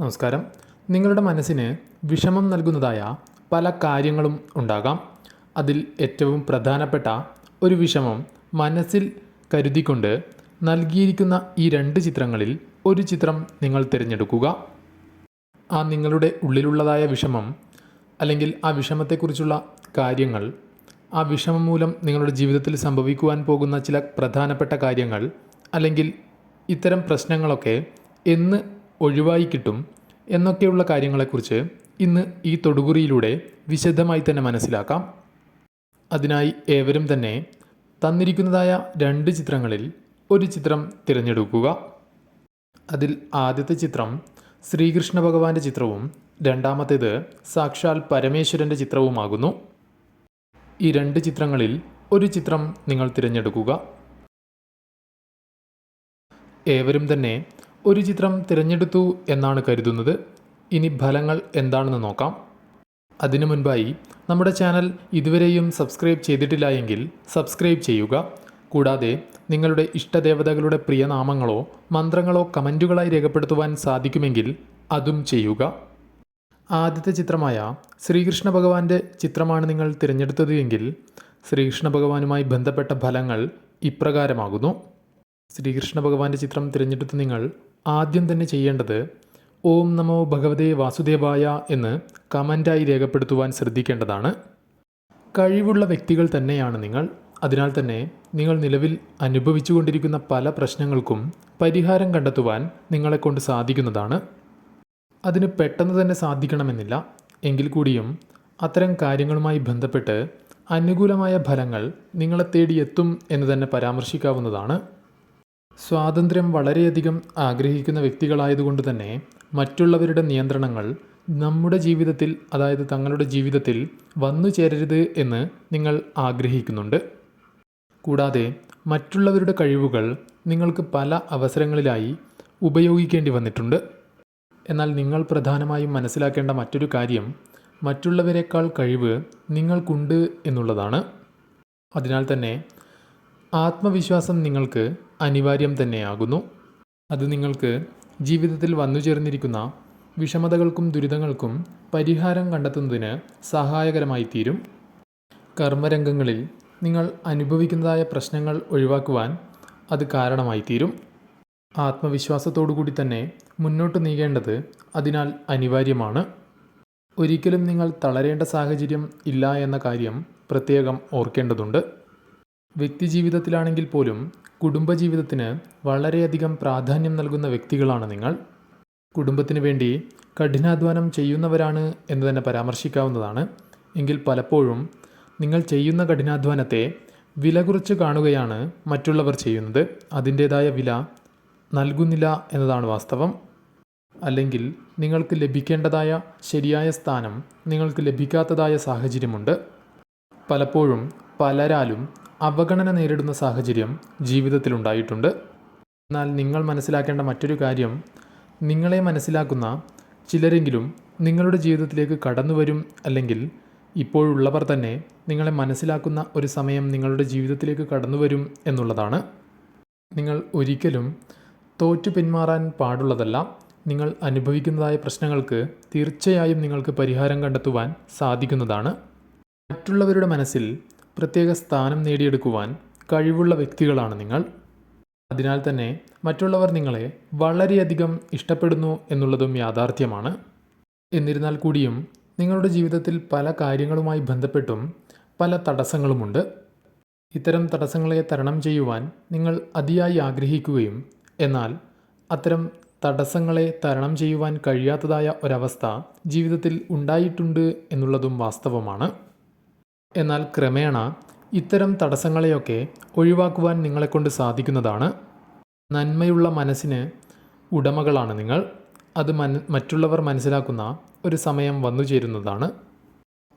നമസ്കാരം. നിങ്ങളുടെ മനസ്സിന് വിഷമം നൽകുന്നതായ പല കാര്യങ്ങളും ഉണ്ടാകാം. അതിൽ ഏറ്റവും പ്രധാനപ്പെട്ട ഒരു വിഷമം മനസ്സിൽ കരുതിക്കൊണ്ട് നൽകിയിരിക്കുന്ന ഈ രണ്ട് ചിത്രങ്ങളിൽ ഒരു ചിത്രം നിങ്ങൾ തിരഞ്ഞെടുക്കുക. ആ നിങ്ങളുടെ ഉള്ളിലുള്ളതായ വിഷമം അല്ലെങ്കിൽ ആ വിഷമത്തെക്കുറിച്ചുള്ള കാര്യങ്ങൾ ആ വിഷമം മൂലം നിങ്ങളുടെ ജീവിതത്തിൽ സംഭവിക്കുവാൻ പോകുന്ന ചില പ്രധാനപ്പെട്ട കാര്യങ്ങൾ അല്ലെങ്കിൽ ഇത്തരം പ്രശ്നങ്ങളൊക്കെ എന്ന് ഒഴിവായി കിട്ടും എന്നൊക്കെയുള്ള കാര്യങ്ങളെക്കുറിച്ച് ഇന്ന് ഈ തൊടുകുറിയിലൂടെ വിശദമായി തന്നെ മനസ്സിലാക്കാം. അതിനായി ഏവരും തന്നെ തന്നിരിക്കുന്നതായ രണ്ട് ചിത്രങ്ങളിൽ ഒരു ചിത്രം തിരഞ്ഞെടുക്കുക. അതിൽ ആദ്യത്തെ ചിത്രം ശ്രീകൃഷ്ണ ഭഗവാന്റെ ചിത്രവും രണ്ടാമത്തേത് സാക്ഷാൽ പരമേശ്വരന്റെ ചിത്രവുമാകുന്നു. ഈ രണ്ട് ചിത്രങ്ങളിൽ ഒരു ചിത്രം നിങ്ങൾ തിരഞ്ഞെടുക്കുക. ഏവരും തന്നെ ഒരു ചിത്രം തിരഞ്ഞെടുത്തു എന്നാണ് കരുതുന്നത്. ഇനി ഫലങ്ങൾ എന്താണെന്ന് നോക്കാം. അതിനു മുൻപായി നമ്മുടെ ചാനൽ ഇതുവരെയും സബ്സ്ക്രൈബ് ചെയ്തിട്ടില്ല എങ്കിൽ സബ്സ്ക്രൈബ് ചെയ്യുക. കൂടാതെ നിങ്ങളുടെ ഇഷ്ടദേവതകളുടെ പ്രിയനാമങ്ങളോ മന്ത്രങ്ങളോ കമന്റുകളായി രേഖപ്പെടുത്തുവാൻ സാധിക്കുമെങ്കിൽ അതും ചെയ്യുക. ആദ്യത്തെ ചിത്രമായ ശ്രീകൃഷ്ണ ഭഗവാന്റെ ചിത്രമാണ് നിങ്ങൾ തിരഞ്ഞെടുത്തത് എങ്കിൽ ശ്രീകൃഷ്ണ ഭഗവാനുമായി ബന്ധപ്പെട്ട ഫലങ്ങൾ ഇപ്രകാരമാകുന്നു. ശ്രീകൃഷ്ണ ഭഗവാന്റെ ചിത്രം തിരഞ്ഞെടുത്ത് നിങ്ങൾ ആദ്യം തന്നെ ചെയ്യേണ്ടത് ഓം നമോ ഭഗവതേ വാസുദേവായ എന്ന് കമന്റായി രേഖപ്പെടുത്തുവാൻ ശ്രദ്ധിക്കേണ്ടതാണ്. കഴിവുള്ള വ്യക്തികൾ തന്നെയാണ് നിങ്ങൾ. അതിനാൽ തന്നെ നിങ്ങൾ നിലവിൽ അനുഭവിച്ചുകൊണ്ടിരിക്കുന്ന പല പ്രശ്നങ്ങൾക്കും പരിഹാരം കണ്ടെത്തുവാൻ നിങ്ങളെക്കൊണ്ട് സാധിക്കുന്നതാണ്. അതിന് പെട്ടെന്ന് തന്നെ സാധിക്കണമെന്നില്ല. എങ്കിൽ കൂടിയും അത്തരം കാര്യങ്ങളുമായി ബന്ധപ്പെട്ട് അനുകൂലമായ ഫലങ്ങൾ നിങ്ങളെ തേടിയെത്തും എന്ന് തന്നെ പരാമർശിക്കാവുന്നതാണ്. സ്വാതന്ത്ര്യം വളരെയധികം ആഗ്രഹിക്കുന്ന വ്യക്തികളായതുകൊണ്ട് തന്നെ മറ്റുള്ളവരുടെ നിയന്ത്രണങ്ങൾ നമ്മുടെ ജീവിതത്തിൽ അതായത് തങ്ങളുടെ ജീവിതത്തിൽ വന്നു ചേരരുത് എന്ന് നിങ്ങൾ ആഗ്രഹിക്കുന്നുണ്ട്. കൂടാതെ മറ്റുള്ളവരുടെ കഴിവുകൾ നിങ്ങൾക്ക് പല അവസരങ്ങളിലായി ഉപയോഗിക്കേണ്ടി വന്നിട്ടുണ്ട്. എന്നാൽ നിങ്ങൾ പ്രധാനമായും മനസ്സിലാക്കേണ്ട മറ്റൊരു കാര്യം മറ്റുള്ളവരെക്കാൾ കഴിവ് നിങ്ങൾക്കുണ്ട് എന്നുള്ളതാണ്. അതിനാൽ തന്നെ ആത്മവിശ്വാസം നിങ്ങൾക്ക് അനിവാര്യം തന്നെയാകുന്നു. അത് നിങ്ങൾക്ക് ജീവിതത്തിൽ വന്നു ചേർന്നിരിക്കുന്ന വിഷമതകൾക്കും ദുരിതങ്ങൾക്കും പരിഹാരം കണ്ടെത്തുന്നതിന് സഹായകരമായി തീരും കർമ്മരംഗങ്ങളിൽ നിങ്ങൾ അനുഭവിക്കുന്നതായ പ്രശ്നങ്ങൾ ഒഴിവാക്കുവാൻ അത് കാരണമായി തീരും ആത്മവിശ്വാസത്തോടുകൂടി തന്നെ മുന്നോട്ട് നീങ്ങേണ്ടത് അതിനാൽ അനിവാര്യമാണ്. ഒരിക്കലും നിങ്ങൾ തളരേണ്ട സാഹചര്യം ഇല്ല എന്ന കാര്യം പ്രത്യേകം ഓർക്കേണ്ടതുണ്ട്. വ്യക്തിജീവിതത്തിലാണെങ്കിൽ പോലും കുടുംബജീവിതത്തിന് വളരെയധികം പ്രാധാന്യം നൽകുന്ന വ്യക്തികളാണ് നിങ്ങൾ. കുടുംബത്തിന് വേണ്ടി കഠിനാധ്വാനം ചെയ്യുന്നവരാണ് എന്ന് തന്നെ പരാമർശിക്കാവുന്നതാണ്. എങ്കിൽ പലപ്പോഴും നിങ്ങൾ ചെയ്യുന്ന കഠിനാധ്വാനത്തെ വില കുറച്ച് കാണുകയാണ് മറ്റുള്ളവർ ചെയ്യുന്നത്. അതിന്റേതായ വില നൽകുന്നില്ല എന്നതാണ് വാസ്തവം. അല്ലെങ്കിൽ നിങ്ങൾക്ക് ലഭിക്കേണ്ടതായ ശരിയായ സ്ഥാനം നിങ്ങൾക്ക് ലഭിക്കാത്തതായ സാഹചര്യമുണ്ട്. പലപ്പോഴും പലരാലും അവഗണന നേരിടുന്ന സാഹചര്യം ജീവിതത്തിലുണ്ടായിട്ടുണ്ട്. എന്നാൽ നിങ്ങൾ മനസ്സിലാക്കേണ്ട മറ്റൊരു കാര്യം നിങ്ങളെ മനസ്സിലാക്കുന്ന ചിലരെങ്കിലും നിങ്ങളുടെ ജീവിതത്തിലേക്ക് കടന്നു വരും അല്ലെങ്കിൽ ഇപ്പോഴുള്ളവർ തന്നെ നിങ്ങളെ മനസ്സിലാക്കുന്ന ഒരു സമയം നിങ്ങളുടെ ജീവിതത്തിലേക്ക് കടന്നു വരും എന്നുള്ളതാണ്. നിങ്ങൾ ഒരിക്കലും തോറ്റു പിന്മാറാൻ പാടുള്ളതല്ല നിങ്ങൾ അനുഭവിക്കുന്നതായ പ്രശ്നങ്ങൾക്ക് തീർച്ചയായും നിങ്ങൾക്ക് പരിഹാരം കണ്ടെത്തുവാൻ സാധിക്കുന്നതാണ്. മറ്റുള്ളവരുടെ മനസ്സിൽ പ്രത്യേക സ്ഥാനം നേടിയെടുക്കുവാൻ കഴിവുള്ള വ്യക്തികളാണ് നിങ്ങൾ. അതിനാൽ തന്നെ മറ്റുള്ളവർ നിങ്ങളെ വളരെയധികം ഇഷ്ടപ്പെടുന്നു എന്നുള്ളതും യാഥാർത്ഥ്യമാണ്. എന്നിരുന്നാൽ കൂടിയും നിങ്ങളുടെ ജീവിതത്തിൽ പല കാര്യങ്ങളുമായി ബന്ധപ്പെട്ടും പല തടസ്സങ്ങളുമുണ്ട്. ഇത്തരം തടസ്സങ്ങളെ തരണം ചെയ്യുവാൻ നിങ്ങൾ അതിയായി ആഗ്രഹിക്കുകയും എന്നാൽ അത്തരം തടസ്സങ്ങളെ തരണം ചെയ്യുവാൻ കഴിയാത്തതായ ഒരവസ്ഥ ജീവിതത്തിൽ ഉണ്ടായിട്ടുണ്ട് എന്നുള്ളതും വാസ്തവമാണ്. എന്നാൽ ക്രമേണ ഇത്തരം തടസ്സങ്ങളെയൊക്കെ ഒഴിവാക്കുവാൻ നിങ്ങളെക്കൊണ്ട് സാധിക്കുന്നതാണ്. നന്മയുള്ള മനസ്സിന് ഉടമകളാണ് നിങ്ങൾ. അത് മന മറ്റുള്ളവർ മനസ്സിലാക്കുന്ന ഒരു സമയം വന്നു ചേരുന്നതാണ്.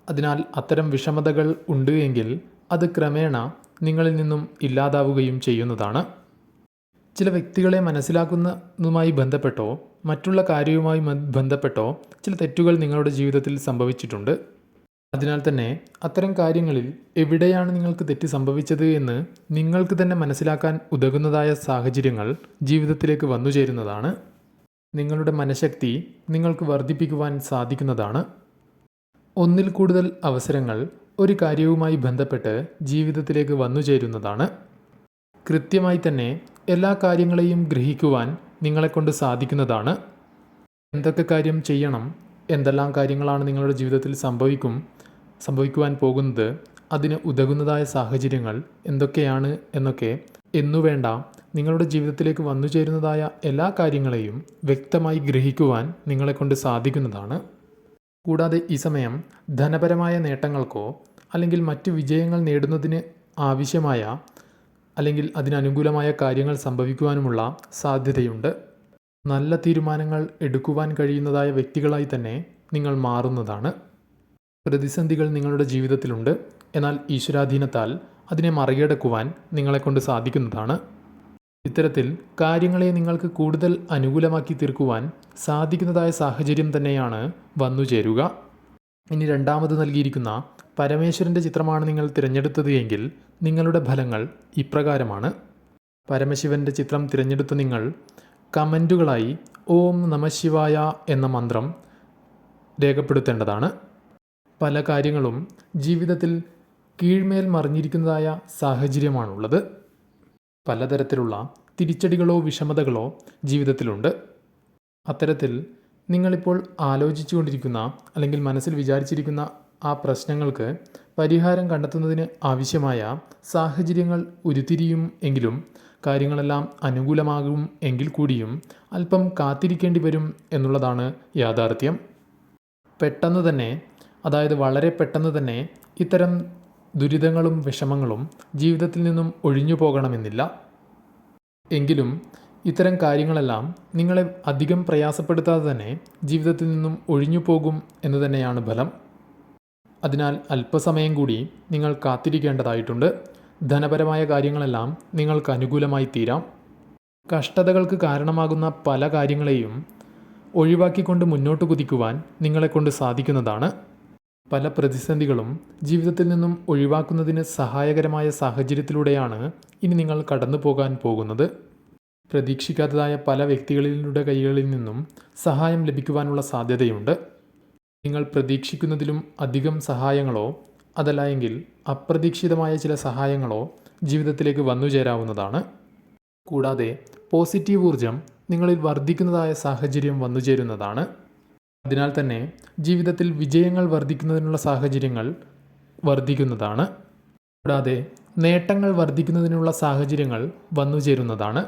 അതിനാൽ അത്തരം വിഷമതകൾ ഉണ്ട് എങ്കിൽ അത് ക്രമേണ നിങ്ങളിൽ നിന്നും ഇല്ലാതാവുകയും ചെയ്യുന്നതാണ്. ചില വ്യക്തികളെ മനസ്സിലാക്കുന്നതുമായി ബന്ധപ്പെട്ടോ മറ്റുള്ള കാര്യവുമായി ബന്ധപ്പെട്ടോ ചില തെറ്റുകൾ നിങ്ങളുടെ ജീവിതത്തിൽ സംഭവിച്ചിട്ടുണ്ട്. അതിനാൽ തന്നെ അത്തരം കാര്യങ്ങളിൽ എവിടെയാണ് നിങ്ങൾക്ക് തെറ്റ് സംഭവിച്ചത് എന്ന് നിങ്ങൾക്ക് തന്നെ മനസ്സിലാക്കാൻ ഉതകുന്നതായ സാഹചര്യങ്ങൾ ജീവിതത്തിലേക്ക് വന്നു ചേരുന്നതാണ്. നിങ്ങളുടെ മനഃശക്തി നിങ്ങൾക്ക് വർദ്ധിപ്പിക്കുവാൻ സാധിക്കുന്നതാണ്. ഒന്നിൽ കൂടുതൽ അവസരങ്ങൾ ഒരു കാര്യവുമായി ബന്ധപ്പെട്ട് ജീവിതത്തിലേക്ക് വന്നു ചേരുന്നതാണ്. കൃത്യമായി തന്നെ എല്ലാ കാര്യങ്ങളെയും ഗ്രഹിക്കുവാൻ നിങ്ങളെക്കൊണ്ട് സാധിക്കുന്നതാണ്. എന്തൊക്കെ കാര്യം ചെയ്യണം എന്തെല്ലാം കാര്യങ്ങളാണ് നിങ്ങളുടെ ജീവിതത്തിൽ സംഭവിക്കും സംഭവിക്കുവാൻ പോകുന്നത് അതിന് ഉതകുന്നതായ സാഹചര്യങ്ങൾ എന്തൊക്കെയാണ് എന്നൊക്കെ എന്നുവേണ്ട. നിങ്ങളുടെ ജീവിതത്തിലേക്ക് വന്നു ചേരുന്നതായ എല്ലാ കാര്യങ്ങളെയും വ്യക്തമായി ഗ്രഹിക്കുവാൻ നിങ്ങളെക്കൊണ്ട് സാധിക്കുന്നതാണ്. കൂടാതെ ഈ സമയം ധനപരമായ നേട്ടങ്ങൾക്കോ അല്ലെങ്കിൽ മറ്റു വിജയങ്ങൾ നേടുന്നതിന് ആവശ്യമായ അല്ലെങ്കിൽ അതിനനുകൂലമായ കാര്യങ്ങൾ സംഭവിക്കുവാനുമുള്ള സാധ്യതയുണ്ട്. നല്ല തീരുമാനങ്ങൾ എടുക്കുവാൻ കഴിയുന്നതായ വ്യക്തികളായി തന്നെ നിങ്ങൾ മാറുന്നതാണ്. പ്രതിസന്ധികൾ നിങ്ങളുടെ ജീവിതത്തിലുണ്ട്. എന്നാൽ ഈശ്വരാധീനത്താൽ അതിനെ മറികടക്കുവാൻ നിങ്ങളെക്കൊണ്ട് സാധിക്കുന്നതാണ്. ഇത്തരത്തിൽ കാര്യങ്ങളെ നിങ്ങൾക്ക് കൂടുതൽ അനുകൂലമാക്കി തീർക്കുവാൻ സാധിക്കുന്നതായ സാഹചര്യം തന്നെയാണ് വന്നു ചേരുക. ഇനി രണ്ടാമത് നൽകിയിരിക്കുന്ന പരമേശ്വരന്റെ ചിത്രമാണ് നിങ്ങൾ തിരഞ്ഞെടുത്തത് എങ്കിൽ നിങ്ങളുടെ ഫലങ്ങൾ ഇപ്രകാരമാണ്. പരമശിവന്റെ ചിത്രം തിരഞ്ഞെടുത്ത നിങ്ങൾ കമന്റുകളായി ഓം നമശിവായ എന്ന മന്ത്രം രേഖപ്പെടുത്തേണ്ടതാണ്. പല കാര്യങ്ങളും ജീവിതത്തിൽ കീഴ്മേൽ മറിഞ്ഞിരിക്കുന്നതായ സാഹചര്യമാണുള്ളത്. പലതരത്തിലുള്ള തിരിച്ചടികളോ വിഷമതകളോ ജീവിതത്തിലുണ്ട്. അത്തരത്തിൽ നിങ്ങളിപ്പോൾ ആലോചിച്ചു കൊണ്ടിരിക്കുന്ന അല്ലെങ്കിൽ മനസ്സിൽ വിചാരിച്ചിരിക്കുന്ന ആ പ്രശ്നങ്ങൾക്ക് പരിഹാരം കണ്ടെത്തുന്നതിന് ആവശ്യമായ സാഹചര്യങ്ങൾ ഉരുത്തിരിയും എങ്കിലും കാര്യങ്ങളെല്ലാം അനുകൂലമാകും എങ്കിൽ കൂടിയും അല്പം കാത്തിരിക്കേണ്ടി വരും എന്നുള്ളതാണ് യാഥാർത്ഥ്യം. പെട്ടെന്ന് തന്നെ അതായത് വളരെ പെട്ടെന്ന് തന്നെ ഇത്തരം ദുരിതങ്ങളും വിഷമങ്ങളും ജീവിതത്തിൽ നിന്നും ഒഴിഞ്ഞു പോകണമെന്നില്ല. എങ്കിലും ഇത്തരം കാര്യങ്ങളെല്ലാം നിങ്ങളെ അധികം പ്രയാസപ്പെടുത്താതെ തന്നെ ജീവിതത്തിൽ നിന്നും ഒഴിഞ്ഞു പോകും എന്ന് തന്നെയാണ് ഫലം അതിനാൽ അല്പസമയം കൂടി നിങ്ങൾ കാത്തിരിക്കേണ്ടതായിട്ടുണ്ട്. ധനപരമായ കാര്യങ്ങളെല്ലാം നിങ്ങൾക്ക് അനുകൂലമായി തീരാം. കഷ്ടതകൾക്ക് കാരണമാകുന്ന പല കാര്യങ്ങളെയും ഒഴിവാക്കിക്കൊണ്ട് മുന്നോട്ട് കുതിക്കുവാൻ നിങ്ങളെക്കൊണ്ട് സാധിക്കുന്നതാണ്. പല പ്രതിസന്ധികളും ജീവിതത്തിൽ നിന്നും ഒഴിവാക്കുന്നതിന് സഹായകരമായ സാഹചര്യത്തിലൂടെയാണ് ഇനി നിങ്ങൾ കടന്നു പോകാൻ പോകുന്നത്. പ്രതീക്ഷിക്കാത്തതായ പല വ്യക്തികളിലൂടെ കൈകളിൽ നിന്നും സഹായം ലഭിക്കുവാനുള്ള സാധ്യതയുണ്ട്. നിങ്ങൾ പ്രതീക്ഷിക്കുന്നതിലും അധികം സഹായങ്ങളോ അതല്ല എങ്കിൽ അപ്രതീക്ഷിതമായ ചില സഹായങ്ങളോ ജീവിതത്തിലേക്ക് വന്നു ചേരാവുന്നതാണ്. കൂടാതെ പോസിറ്റീവ് ഊർജം നിങ്ങളിൽ വർദ്ധിക്കുന്നതായ സാഹചര്യം വന്നു ചേരുന്നതാണ്. അതിനാൽ തന്നെ ജീവിതത്തിൽ വിജയങ്ങൾ വർദ്ധിക്കുന്നതിനുള്ള സാഹചര്യങ്ങൾ വർദ്ധിക്കുന്നതാണ്. കൂടാതെ നേട്ടങ്ങൾ വർദ്ധിക്കുന്നതിനുള്ള സാഹചര്യങ്ങൾ വന്നുചേരുന്നതാണ്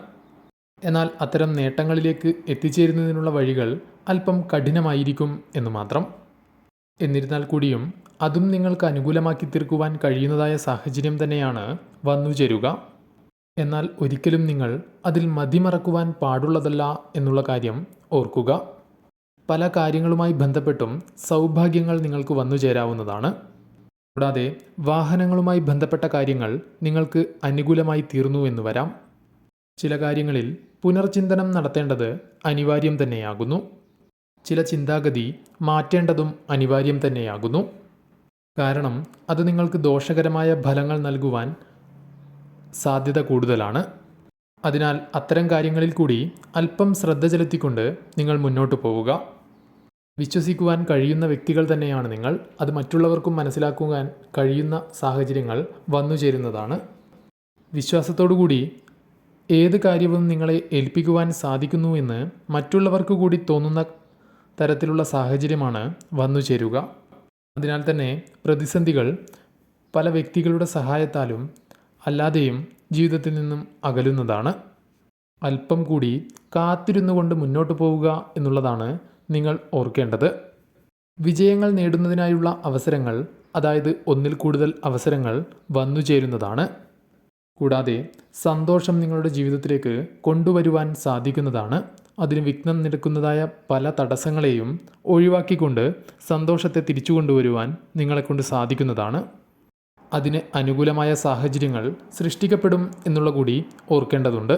എന്നാൽ അത്തരം നേട്ടങ്ങളിലേക്ക് എത്തിച്ചേരുന്നതിനുള്ള വഴികൾ അല്പം കഠിനമായിരിക്കും എന്ന് മാത്രം. എന്നിരുന്നാൽ കൂടിയും അതും നിങ്ങൾക്ക് അനുകൂലമാക്കി തീർക്കുവാൻ കഴിയുന്നതായ സാഹചര്യം തന്നെയാണ് വന്നുചേരുക എന്നാൽ ഒരിക്കലും നിങ്ങൾ അതിൽ മതിമറക്കുവാൻ പാടുള്ളതല്ല എന്നുള്ള കാര്യം ഓർക്കുക. പല കാര്യങ്ങളുമായി ബന്ധപ്പെട്ടും സൗഭാഗ്യങ്ങൾ നിങ്ങൾക്ക് വന്നു ചേരാവുന്നതാണ്. കൂടാതെ വാഹനങ്ങളുമായി ബന്ധപ്പെട്ട കാര്യങ്ങൾ നിങ്ങൾക്ക് അനുകൂലമായി തീർന്നു എന്ന് വരാം. ചില കാര്യങ്ങളിൽ പുനർചിന്തനം നടത്തേണ്ടത് അനിവാര്യം തന്നെയാകുന്നു. ചില ചിന്താഗതി മാറ്റേണ്ടതും അനിവാര്യം തന്നെയാകുന്നു. കാരണം അത് നിങ്ങൾക്ക് ദോഷകരമായ ഫലങ്ങൾ നൽകുവാൻ സാധ്യത കൂടുതലാണ്. അതിനാൽ അത്തരം കാര്യങ്ങളിൽ കൂടി അല്പം ശ്രദ്ധ ചെലുത്തിക്കൊണ്ട് നിങ്ങൾ മുന്നോട്ട് പോവുക. വിശ്വസിക്കുവാൻ കഴിയുന്ന വ്യക്തികൾ തന്നെയാണ് നിങ്ങൾ. അത് മറ്റുള്ളവർക്കും മനസ്സിലാക്കുവാൻ കഴിയുന്ന സാഹചര്യങ്ങൾ വന്നു ചേരുന്നതാണ്. വിശ്വാസത്തോടുകൂടി ഏത് കാര്യവും നിങ്ങളെ ഏൽപ്പിക്കുവാൻ സാധിക്കുന്നുവെന്ന് മറ്റുള്ളവർക്ക് കൂടി തോന്നുന്ന തരത്തിലുള്ള സാഹചര്യമാണ് വന്നു ചേരുക. അതിനാൽ തന്നെ പ്രതിസന്ധികൾ പല വ്യക്തികളുടെ സഹായത്താലും അല്ലാതെയും ജീവിതത്തിൽ നിന്നും അകലുന്നതാണ്. അല്പം കൂടി കാത്തിരുന്നു കൊണ്ട് മുന്നോട്ട് പോവുക എന്നുള്ളതാണ് നിങ്ങൾ ഓർക്കേണ്ടത്. വിജയങ്ങൾ നേടുന്നതിനായുള്ള അവസരങ്ങൾ അതായത് ഒന്നിൽ കൂടുതൽ അവസരങ്ങൾ വന്നു ചേരുന്നതാണ്. കൂടാതെ സന്തോഷം നിങ്ങളുടെ ജീവിതത്തിലേക്ക് കൊണ്ടുവരുവാൻ സാധിക്കുന്നതാണ്. അതിന് വിഘ്നം നിൽക്കുന്നതായ പല തടസ്സങ്ങളെയും ഒഴിവാക്കിക്കൊണ്ട് സന്തോഷത്തെ തിരിച്ചു കൊണ്ടുവരുവാൻ നിങ്ങളെക്കൊണ്ട് സാധിക്കുന്നതാണ്. അതിന് അനുകൂലമായ സാഹചര്യങ്ങൾ സൃഷ്ടിക്കപ്പെടും എന്നുള്ള കൂടി ഓർക്കേണ്ടതുണ്ട്.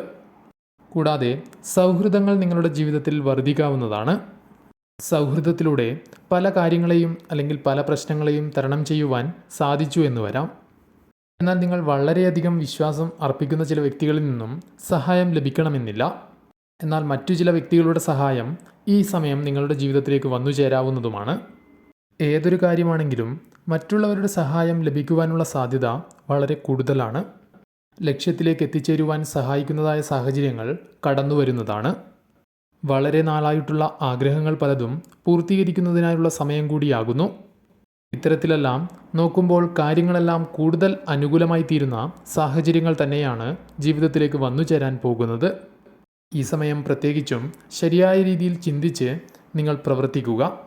കൂടാതെ സൗഹൃദങ്ങൾ നിങ്ങളുടെ ജീവിതത്തിൽ വർദ്ധിക്കാവുന്നതാണ്. സൗഹൃദത്തിലൂടെ പല കാര്യങ്ങളെയും അല്ലെങ്കിൽ പല പ്രശ്നങ്ങളെയും തരണം ചെയ്യുവാൻ സാധിച്ചു എന്ന് വരാം. എന്നാൽ നിങ്ങൾ വളരെയധികം വിശ്വാസം അർപ്പിക്കുന്ന ചില വ്യക്തികളിൽ നിന്നും സഹായം ലഭിക്കണമെന്നില്ല. എന്നാൽ മറ്റു ചില വ്യക്തികളുടെ സഹായം ഈ സമയം നിങ്ങളുടെ ജീവിതത്തിലേക്ക് വന്നു ചേരാവുന്നതുമാണ്. ഏതൊരു കാര്യമാണെങ്കിലും മറ്റുള്ളവരുടെ സഹായം ലഭിക്കുവാനുള്ള സാധ്യത വളരെ കൂടുതലാണ്. ലക്ഷ്യത്തിലേക്ക് എത്തിച്ചേരുവാൻ സഹായിക്കുന്നതായ സാഹചര്യങ്ങൾ കടന്നു വരുന്നതാണ് വളരെ നാളായിട്ടുള്ള ആഗ്രഹങ്ങൾ പലതും പൂർത്തീകരിക്കുന്നതിനായുള്ള സമയം കൂടിയാകുന്നു. ഇത്തരത്തിലെല്ലാം നോക്കുമ്പോൾ കാര്യങ്ങളെല്ലാം കൂടുതൽ അനുകൂലമായി തീരുന്ന സാഹചര്യങ്ങൾ തന്നെയാണ് ജീവിതത്തിലേക്ക് വന്നു ചേരാൻ പോകുന്നത്. ഈ സമയം പ്രത്യേകിച്ചും ശരിയായ രീതിയിൽ ചിന്തിച്ച് നിങ്ങൾ പ്രവർത്തിക്കുക.